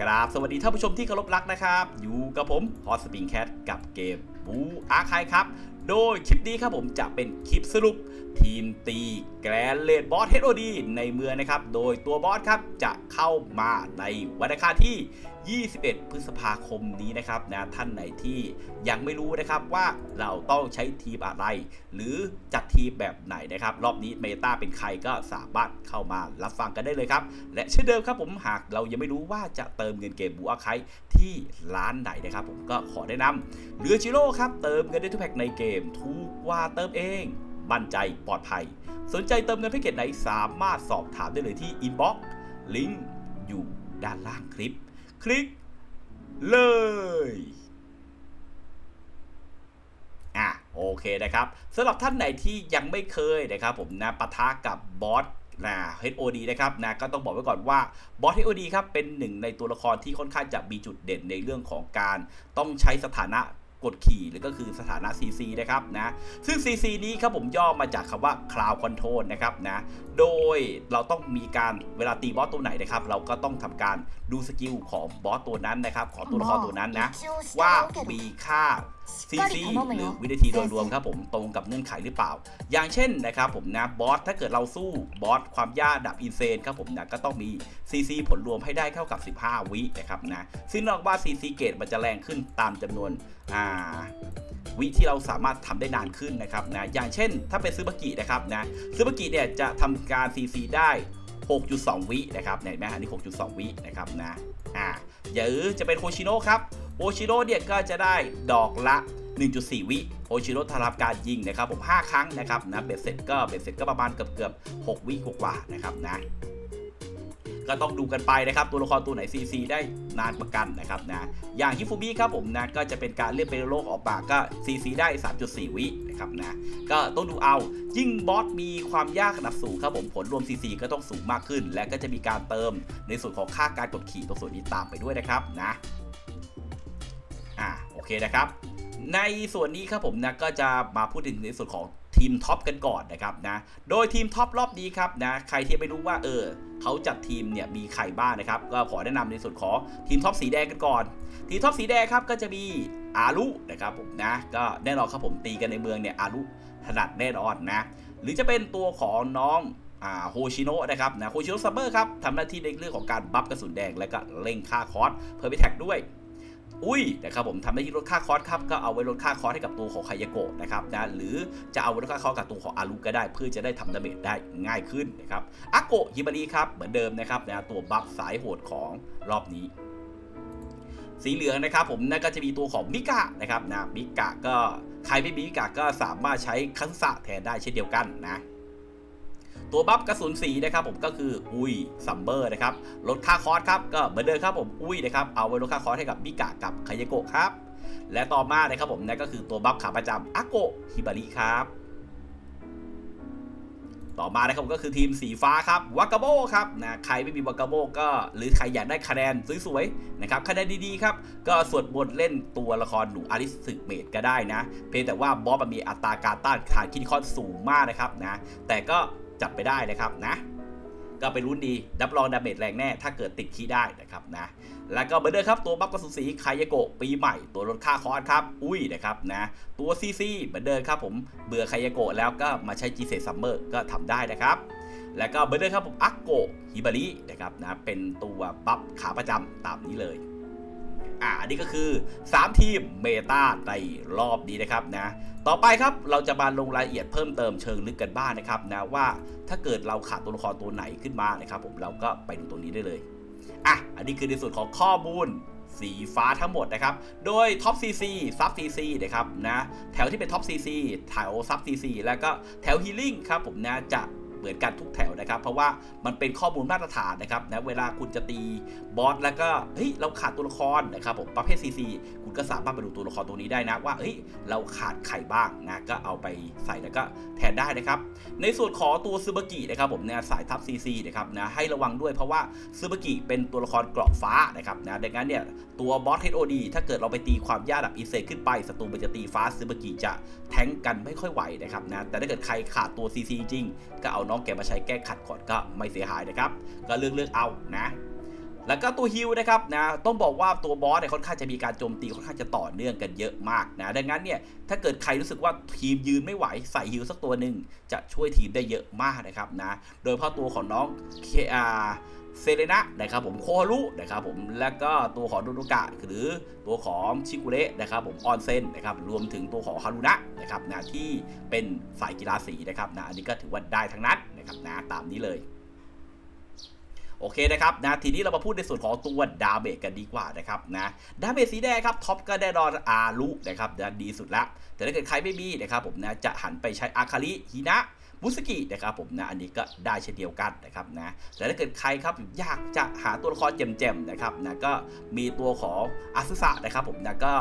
กราบสวัสดีท่านผู้ชมที่เคารพรักนะครับ อยู่กับผมฮอสปริงแคทกับเกมบูอาคายครับ โดยคลิปนี้ครับผมจะเป็นคลิปสรุป ทีมตีแกรนเลดบอสเฮดโอดีในเมืองนะครับ โดยตัวบอสครับจะเข้ามาในวันอังคารที่21 พฤษภาคมนี้นะครับนะท่านไหนที่ยังไม่รู้นะครับว่าเราต้องใช้ทีมอะไร หรือจัดทีมแบบไหนนะครับ รอบนี้เมตาเป็นใครก็สามารถเข้ามารับฟังกันได้เลยครับ และเช่นเดิมครับผมหากเรายังไม่รู้ว่าจะเติมเงินเกมบูอาไคที่ร้านไหนนะครับ ผมก็ขอแนะนำเรือจิโร่ครับเติมเงินได้ทุกแพ็กในเกมถูกกว่าเติมเองมั่นใจปลอดภัย สนใจเติมเงินแพ็กเกจไหนสามารถสอบถามได้เลยที่อินบ็อกซ์ลิงก์อยู่ด้านล่างคลิป คลิกเลยอะโอเคนะครับสำหรับท่านไหนที่ยังไม่เคยนะครับผมนะปะทะกับบอสนะ HOD นะครับนะก็ต้องบอกไว้ก่อนว่าบอส HOD ครับเป็นหนึ่งในตัวละครที่ค่อนข้างจะมีจุดเด่นในเรื่องของการต้องใช้สถานะ กดขี่หรือก็คือสถานะ CC นะครับนะซึ่ง CC นี้ครับผมย่อมาจากคำว่า Cloud Control นะครับนะโดยเราต้องมีการเวลาตีบอสตัวไหนนะครับ เราก็ต้องทำการดูสกิลของบอสตัวนั้นนะครับ ของตัวละครตัวนั้นนะว่ามีค่า CC หรือวินาทีโดยรวมครับผมตรงกับเงื่อนไขหรือเปล่า อย่างเช่นนะครับผมนะบอสถ้าเกิดเราสู้บอสความยากดับอินเซนครับผมนะก็ต้องมี CC ผลรวมให้ได้เท่ากับ 15 วินะครับนะซึ่งนอกว่า CC เกตมันจะแรงขึ้นตามจำนวนอ่าวิที่เราสามารถทำได้นานขึ้นนะครับนะอย่างเช่น ถ้าเป็นซูบากินะครับนะซูบากิเนี่ยจะทำการ CC ได้ 6.2 วินะครับเนี่ยเห็นไหมอันนี้ 6.2 วินะครับนะอ่า หรือจะเป็นโคชิโน่ครับโอชิโนเนี่ยก็จะได้ดอกละ 1.4 วิโอชิโนทำรับการยิงนะครับผม 5 ครั้งนะครับนะเบ็ดเสร็จก็เบ็ดเสร็จก็ประมาณเกือบเกือบๆ6วิกว่าๆนะครับนะ ก็ต้องดูกันไปนะครับ ตัวละครตัวไหน CC ได้นานประกันนะครับนะอย่างฮิฟูบิครับผมนะก็จะเป็นการเล่นเป็นโลกออกปากก็ CC ได้ 3.4 วินะครับนะก็ต้องดูเอา ยิ่งบอสมีความยากขนาดสูงครับผมผลรวม CC ก็ต้องสูงมากขึ้น และก็จะมีการเติมในส่วนของค่าการกดขี่ตรงส่วนนี้ตามไปด้วยนะครับนะอ่าโอเคนะครับในส่วนนี้ครับผมนะก็จะมาพูดถึงในส่วนของ ทีมท็อปกันก่อนนะครับนะ โดยทีมท็อปรอบนี้ครับนะ ใครที่ไม่รู้ว่าเออเขาจัดทีมเนี่ยมีใครบ้างนะครับ ก็ขอแนะนำในส่วนของทีมท็อปสีแดงกันก่อน ทีมท็อปสีแดงครับก็จะมีอารุนะครับผมนะ ก็แน่นอนครับผมตีกันในเมืองเนี่ยอารุถนัดแน่นอนนะ หรือจะเป็นตัวของน้องอ่าโฮชิโนะนะครับนะโฮชิโนะซัมเมอร์ครับทำหน้าที่ในเรื่องของการบัฟกระสุนแดงและก็เร่งค่าคอร์สเพิ่มไปแท็กด้วย อุ้ยนะครับผมทำหน้ที่ลดค่าคอร์สครับก็เอาไว้ลดค่าคอร์สให้กับตัวของไคยโกะนะครับนะหรือจะเอาไว้ลดค่าคอร์สกับตัวของอารุก็ได้ เพื่อจะได้ทำดาเมจได้ง่ายขึ้นนะครับอาโกะฮิบาริครับเหมือนเดิมนะครับนะตัวบัฟสายโหดของรอบนี้สีเหลืองนะครับผมนั่นก็จะมีตัวของมิกะนะครับนะมิกะก็ใครไม่มีมิกะก็สามารถใช้คันสะแทนได้เช่นเดียวกันนะ ตัวบัฟกระสุนสีนะครับผมก็คืออุ้ยซัมเบอร์นะครับลดค่าคอร์สครับก็เหมือนเดิมครับผมอุ้ยนะครับเอาไว้ลดค่าคอร์สให้กับมิกะกับคายโกะครับและต่อมานะครับผมนั่นก็คือตัวบัฟขาประจำอาโกฮิบาริครับต่อมานะครับผมก็คือทีมสีฟ้าครับวากาโบครับนะใครไม่มีวากาโบก็หรือใครอยากได้คะแนนสวยๆนะครับคะแนนดีๆครับก็สวดบทเล่นตัวละครหนูอาริสสึเมดก็ได้นะ เพียงแต่ว่าบอสมันมีอัตราการต้านทานคิดคอนสูงมากนะครับนะแต่ก็ จับไปได้นะครับนะก็ไปรุ้นดีรับรองดาเมจแรงแน่ ถ้าเกิดติดขี้ได้นะครับนะ แล้วก็เหมือนเดิมครับ ตัวบัฟกระสุนสีคายาโกะปีใหม่ ตัวลดค่าคอร์สครับ อุ้ยนะครับนะ ตัวซีซีเหมือนเดิมครับผม เบื่อคายาโกะแล้วก็มาใช้จีเซซัมเมอร์ก็ทำได้นะครับ แล้วก็เหมือนเดิมครับผมอักโกฮิบารินะครับนะ เป็นตัวบัฟขาประจำตามนี้เลย อ่าอันนี้ก็คือ 3 ทีมเมตาในรอบนี้นะครับนะต่อไปครับเราจะมาลงรายละเอียดเพิ่มเติมเชิงลึกกันบ้างนะครับนะว่าถ้าเกิดเราขาดตัวละครตัวไหนขึ้นมานะครับผมเราก็ไปดูตรงนี้ได้เลยอะอันนี้คือในส่วนของข้อมูลสีฟ้าทั้งหมดนะครับ โดยท็อป CC ซับ CC นะครับนะแถวที่เป็นท็อป CC แถวซับ CC แล้วก็แถวฮีลิ่งครับผมนะจะ เหมือนกันทุกแถวนะครับ เพราะว่ามันเป็นข้อมูลมาตรฐานนะครับนะเวลาคุณจะตีบอสแล้วก็เฮ้ยเราขาดตัวละครนะครับผมประเภท CC คุณก็สามารถไปดูตัวละครตัวนี้ได้นะว่าเฮ้ยเราขาดใครบ้างนะก็เอาไปใส่แล้วก็แทนได้นะครับ ในส่วนของตัวซูบากินะครับผมเนี่ยสายทับ CC นะครับนะให้ระวังด้วยเพราะว่าซูบากิเป็นตัวละครเกราะฟ้านะครับนะดังนั้นเนี่ยตัวบอส HOD ถ้าเกิดเราไปตีความยากแบบอิเซขึ้นไปศัตรูมันจะตีฟ้าซูบากิจะแทงกันไม่ค่อยไหวนะครับนะแต่ถ้าเกิดใครขาดตัว CC จริงก็เอาน้องแกมาใช้แก้ขัดก่อนก็ไม่เสียหายนะครับ ก็เลือกเลือกเอานะแล้วก็ตัวฮิลนะครับนะต้องบอกว่าตัวบอสเนี่ยค่อนข้างจะมีการโจมตีค่อนข้างจะต่อเนื่องกันเยอะมากนะดังนั้นเนี่ยถ้าเกิดใครรู้สึกว่าทีมยืนไม่ไหวใส่ฮิลสักตัวหนึ่งจะช่วยทีมได้เยอะมากนะครับนะโดยเพราะตัวของน้องเคอา เซเลนะนะครับผมโคฮารุนะครับผมแล้วก็ตัวของโดโดกะหรือตัวของชิกุเระนะครับผมออนเซนนะครับรวมถึงตัวของฮารุนะนะครับนะที่เป็นฝ่ายกีฬาสีนะครับนะอันนี้ก็ถือว่าได้ทั้งนั้นนะครับนะตามนี้เลยโอเคนะครับนะทีนี้เรามาพูดในส่วนของตัวดาเมจกันดีกว่านะครับนะดาเมจสีแดงครับท็อปก็ได้รอนอารุนะครับนะดีสุดละแต่ถ้าเกิดใครไม่มีนะครับผมนะจะหันไปใช้อาคาริฮินะ บุสกินะครับผมนะอันนี้ก็ได้เช่นเดียวกันนะครับนะแต่ถ้าเกิดใครครับอยากจะหาตัวละครแจ่มๆนะครับนะก็มีตัวของอาซุสะนะครับผมนะก็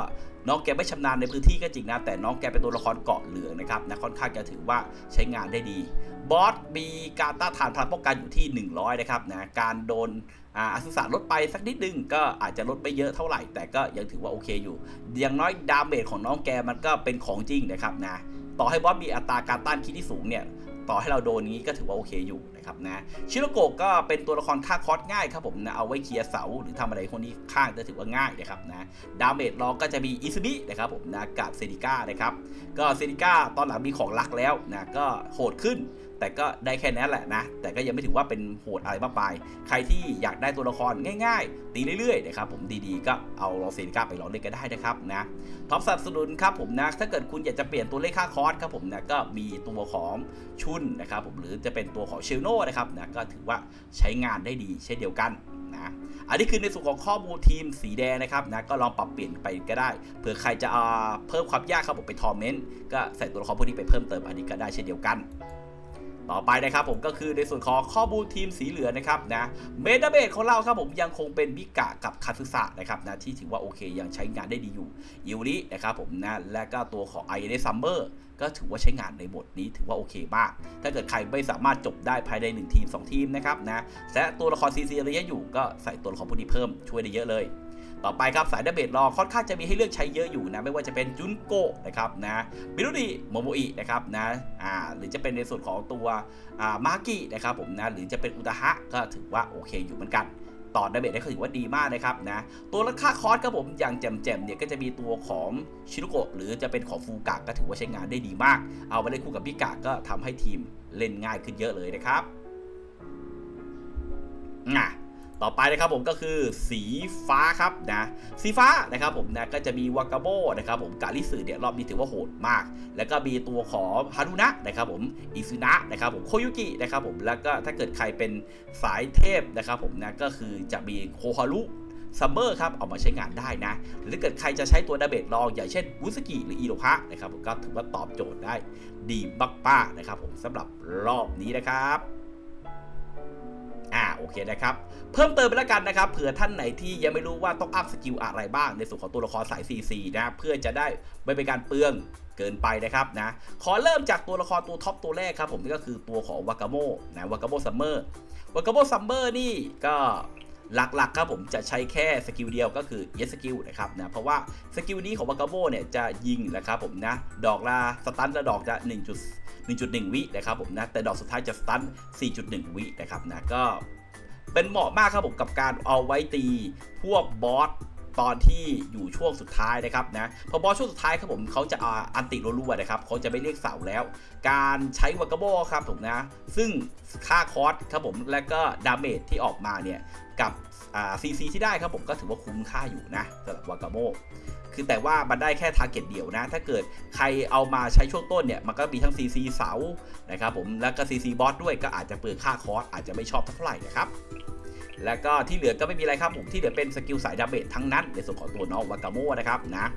น้องแกไม่ชำนาญในพื้นที่ก็จริงนะแต่น้องแกเป็นตัวละครเกาะเหลืองนะครับนะค่อนข้างจะถือว่าใช้งานได้ดีบอสมีการต้านทานพลังป้องกันอยู่ที่ 100 นะครับนะการโดนอาสุสาลดไปสักนิดนึงก็อาจจะลดไม่เยอะเท่าไหร่ แต่ก็ยังถือว่าโอเคอยู่ อย่างน้อยดาเมจของน้องแกมันก็เป็นของจริงนะครับนะ ต่อให้บอสมีอัตราการต้านคิดที่สูงเนี่ยต่อให้เราโดนนี้ก็ถือว่าโอเคอยู่นะครับนะชิโรโกะก็เป็นตัวละครฆ่าคอสง่ายครับผมนะเอาไว้เคลียร์เสาหรือทำอะไรคนนี้ข้างจะถือว่าง่ายนะครับนะดาเมจรองก็จะมีอิซุบินะครับผมนะกับเซนิก้านะครับก็เซนิก้าตอนหลังมีของหลักแล้วนะก็โหดขึ้น แต่ก็ได้แค่นั้นแหละนะ แต่ก็ยังไม่ถือว่าเป็นโหดอะไรมากมาย ใครที่อยากได้ตัวละครง่ายๆ ตีเรื่อยๆนะครับผมดีๆก็เอาลอเซนิก้าไปลองเล่นก็ได้นะครับนะท็อปสนับสนุนครับผมนะถ้าเกิดคุณอยากจะเปลี่ยนตัวเลขค่าคอร์สครับผมนะก็มีตัวของชุนนะครับผมหรือจะเป็นตัวของเชลโน่นะครับนะก็ถือว่าใช้งานได้ดีเช่นเดียวกันนะอันนี้คือในส่วนของข้อมูลทีมสีแดงนะครับนะก็ลองปรับเปลี่ยนไปก็ได้เผื่อใครจะเอาเพิ่มความยากครับผมไปทอร์เมนต์ก็ใส่ตัวละครพวกนี้ไปเพิ่มเติมอันนี้ก็ได้เช่นเดียวกัน ต่อไปนะครับผมก็คือในส่วนของข้อมูลทีมสีเหลืองนะครับนะเมดาเบสของเราครับผมยังคงเป็นมิกะกับคาซึสะนะครับนะที่ถือว่าโอเคยังใช้งานได้ดีอยู่อิวรินะครับผมนะและก็ตัวของไอเดซัมเมอร์ก็ถือว่าใช้งานในบทนี้ถือว่าโอเคมาก ถ้าเกิดใครไม่สามารถจบได้ภายใน 1 ทีม 2 ทีมนะครับนะและตัวละครซีซีระยะอยู่ก็ใส่ตัวละครพวกนี้เพิ่มช่วยได้เยอะเลย ต่อไปครับสายดาเบจรองค่อนข้างจะมีให้เลือกใช้เยอะอยู่นะไม่ว่าจะเป็นจุนโกะนะครับนะมิรุดิโมโมอินะครับนะอ่าหรือจะเป็นในส่วนของตัวอ่ามากินะครับผมนะหรือจะเป็นอุตหะก็ถือว่าโอเคอยู่เหมือนกันต่อดาเมจได้ก็ถือว่าดีมากนะครับนะตัวราคาคอร์สครับผมอย่างแจ่มๆเนี่ยก็จะมีตัวของชิรุโกะหรือจะเป็นของฟูกะก็ถือว่าใช้งานได้ดีมาก เอาไปเล่นคู่กับพิกะก็ทำให้ทีมเล่นง่ายขึ้นเยอะเลยนะครับอะ ต่อไปนะครับผมก็คือสีฟ้าครับนะสีฟ้านะครับผมนะก็จะมีวากาโบนะครับผมกาลิสึเนี่ยรอบนี้ถือว่าโหดมาก แล้วก็มีตัวของฮารุนะนะครับผมอิซุนะนะครับผมโคยุกินะครับผมแล้วก็ถ้าเกิดใครเป็นสายเทพนะครับผมนะก็คือจะมีโคฮารุซัมเมอร์ครับเอามาใช้งานได้นะ หรือเกิดใครจะใช้ตัวดาเบจรองอย่างเช่นวุสกิหรืออีโรฮะนะครับผมก็ถือว่าตอบโจทย์ได้ดีมากๆนะครับผมสำหรับรอบนี้นะครับ โอเคนะครับ เพิ่มเติมไปแล้วกันนะครับ เผื่อท่านไหนที่ยังไม่รู้ว่าต้องอัพสกิลอะไรบ้างในส่วนของตัวละครสาย CC นะเพื่อจะได้ไม่เป็นการเปลืองเกินไปนะครับนะขอเริ่มจากตัวละครตัวท็อปตัวแรกครับผมนี่ก็คือตัวของวากาโมนะวากาโมซัมเมอร์วากาโมซัมเมอร์นี่ก็หลักๆครับผมจะใช้แค่สกิลเดียวก็คือเยสกิลนะครับนะเพราะว่าสกิลนี้ของวากาโมเนี่ยจะยิงนะครับผมนะดอกละสตันละดอกจะ1 1.1 วินะครับผมนะแต่ดอกสุดท้ายจะสตัน4.1 วินะครับนะก็ เป็นเหมาะมากครับผมกับการเอาไว้ตีพวกบอส ตอนที่อยู่ช่วงสุดท้ายนะครับนะพอบอช่วงสุดท้ายครับผมเขาจะอ,อันติรัวๆนะครับเขาจะไม่เรียกเสาแล้ว การใช้วากาโบครับผมนะ ซึ่งค่าคอสครับผมและก็ดาเมจที่ออกมาเนี่ยกับซีซีที่ได้ครับผมก็ถือว่าคุ้มค่าอยู่นะสำหรับวากาโบคือแต่ว่ามันได้แค่ทาร์เก็ตเดียวนะ ถ้าเกิดใครเอามาใช้ช่วงต้นเนี่ย มันก็มีทั้ง CC เสานะครับผม แล้วก็ CC บอสด้วยก็อาจจะเปลืองค่าคอสอาจจะไม่ชอบเท่าไหร่นะครับ แล้วก็ที่เหลือก็ไม่มีอะไรครับผมที่เหลือเป็นสกิลสายดาเมจทั้งนั้นในส่วนของตัวน้องวากาโมนะครับนะ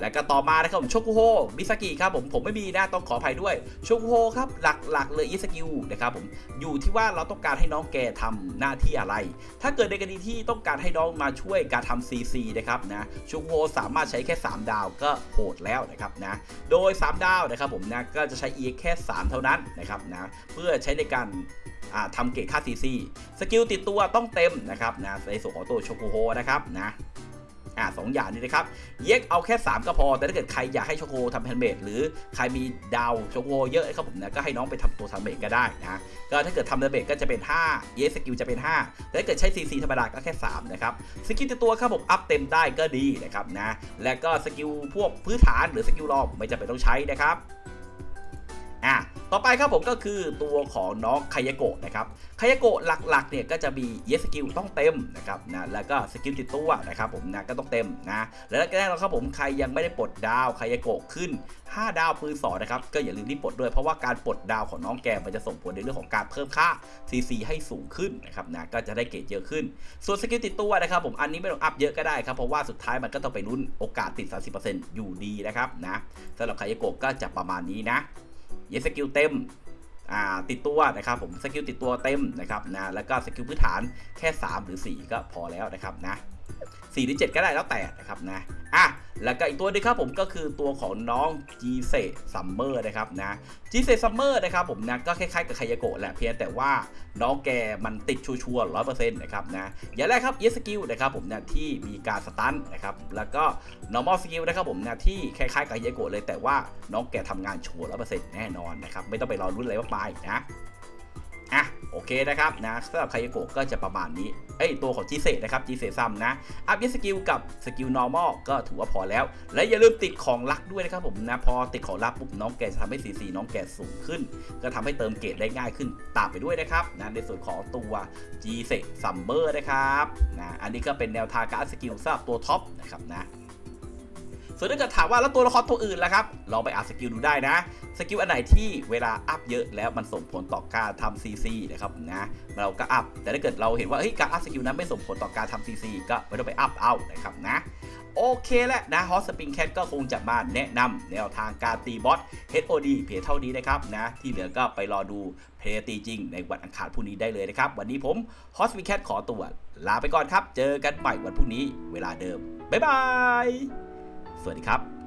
แล้วก็ต่อมานะครับผมโชกุโฮมิซากิครับผมผมไม่มีนะต้องขออภัยด้วยโชกุโฮครับหลักๆเลยอีสกิลนะครับผมอยู่ที่ว่าเราต้องการให้น้องแกทำหน้าที่อะไร ถ้าเกิดในกรณีที่ต้องการให้น้องมาช่วยการทำ CC นะครับนะโชกุโฮสามารถใช้แค่ 3 ดาวก็โหดแล้วนะครับนะโดย 3 ดาวนะครับผมนะก็จะใช้ e แค่ 3 เท่านั้นนะครับนะเพื่อใช้ในการ ทำเกรดค่า CC สกิลติดตัวต้องเต็มนะครับนะในส่วนของตัวโชกุโฮนะครับนะอ่าสองอย่างนี้นะครับ เย็กเอาแค่ 3 ก็พอ แต่ถ้าเกิดใครอยากให้โชโกทำแฮนด์เมดหรือใครมีดาวโชโกเยอะนะครับผมนะก็ให้น้องไปทำตัวทำเมดก็ได้นะ ก็ถ้าเกิดทำแฮนด์เมดก็จะเป็น 5 เยสกิลจะเป็น5แต่ถ้าเกิดใช้ CC ธรรมดาก็แค่ 3 นะครับ สกิลติดตัวครับผมอัพเต็มได้ก็ดีนะครับนะ และก็สกิลพวกพื้นฐานหรือสกิลรองไม่จำเป็นต้องใช้นะครับ อะต่อไปครับผมก็คือตัวของน้องคายโกะนะครับคายโกะหลักๆเนี่ยก็จะมีเยสกิลต้องเต็มนะครับนะแล้วก็สกิลติดตัวนะครับผมนะก็ต้องเต็มนะแล้วก็แน่นอนครับผมใครยังไม่ได้ปลดดาวคายโกะขึ้น 5 ดาวปืนสอนะครับก็อย่าลืมรีบปลดด้วยเพราะว่าการปลดดาวของน้องแกมันจะส่งผลในเรื่องของการเพิ่มค่า CC ให้สูงขึ้นนะครับนะก็จะได้เกรดเยอะขึ้น ส่วนสกิลติดตัวนะครับผมอันนี้ไม่ต้องอัพเยอะก็ได้ครับเพราะว่าสุดท้ายมันก็ต้องไปรุ่นโอกาสติด 30%อยู่ดีนะครับนะสำหรับคายโกะก็จะประมาณนี้นะ เยสกิลเต็มติดตัวนะครับผมสกิลติดตัวเต็มนะครับนะแล้วก็สกิลพื้นฐานแค่ 3 หรือ 4 ก็พอแล้วนะครับนะ 4หรือ7ก็ได้แล้วแต่นะครับนะอะแล้วก็อีกตัวหนึงครับผมก็คือตัวของน้อง g ีเซซัมเมอร์นะครับนะ g ีเซซัมเมอร์นะครับผมนะก็คล้ายๆกับคายโกะแหละเพียงแต่ว่าน้องแกมันติดชัวร์ร้อยเปอร์เซ็นต์นะครับนะอย่างแรกครับเยสกิลนะครับผมนะที่มีการสตันนะครับแล้วก็ normal skill นะครับผมนะที่คล้ายๆกับคายโกะเลยแต่ว่าน้องแกทำงานชัวร์ร้อยเปอร์เซ็นต์แน่นอนนะครับไม่ต้องไปรอรุ่นอะไรมากมายนะ โอเคนะครับนะสำหรับคายโกะก็จะประมาณนี้ เอ้ยตัวของจีเซนะครับจีเซซัมนะอัพยสกิลกับสกิล normal ก็ถือว่าพอแล้ว และอย่าลืมติดของลักด้วยนะครับผมนะพอติดของลักปุ๊บน้องแกจะทำให้ซีซีน้องแกสูงขึ้น ก็ทำให้เติมเกรดได้ง่ายขึ้นตามไปด้วยนะครับนะในส่วนของตัว G เซซัมเมอร์นะครับนะอันนี้ก็เป็นแนวทางการสกิลสำหรับตัวท็อปนะครับนะ ส่วนถ้าเกิดถามว่าแล้วตัวละครตัวอื่นล่ะครับลองไปอ่านสกิลดูได้นะ สกิลอันไหนที่เวลาอัพเยอะแล้วมันส่งผลต่อการทำซีซีนะครับนะเราก็อัพแต่ถ้าเกิดเราเห็นว่าเฮ้ยการอัพสกิลนั้นไม่ส่งผลต่อการทำซีซีก็ไม่ต้องไปอัพเอานะครับนะโอเคแหละนะฮอสปริงแคทก็คงจะมาแนะนำแนวทางการตีบอส HOD เพียงเท่านี้นะครับนะที่เหลือก็ไปรอดูเพลย์ตีจริง ในวันอังคารพรุ่งนี้ได้เลยนะครับ วันนี้ผมฮอสปริงแคทขอตัวลาไปก่อนครับ เจอกันใหม่วันพรุ่งนี้เวลาเดิม บ๊ายบาย สวัสดีครับ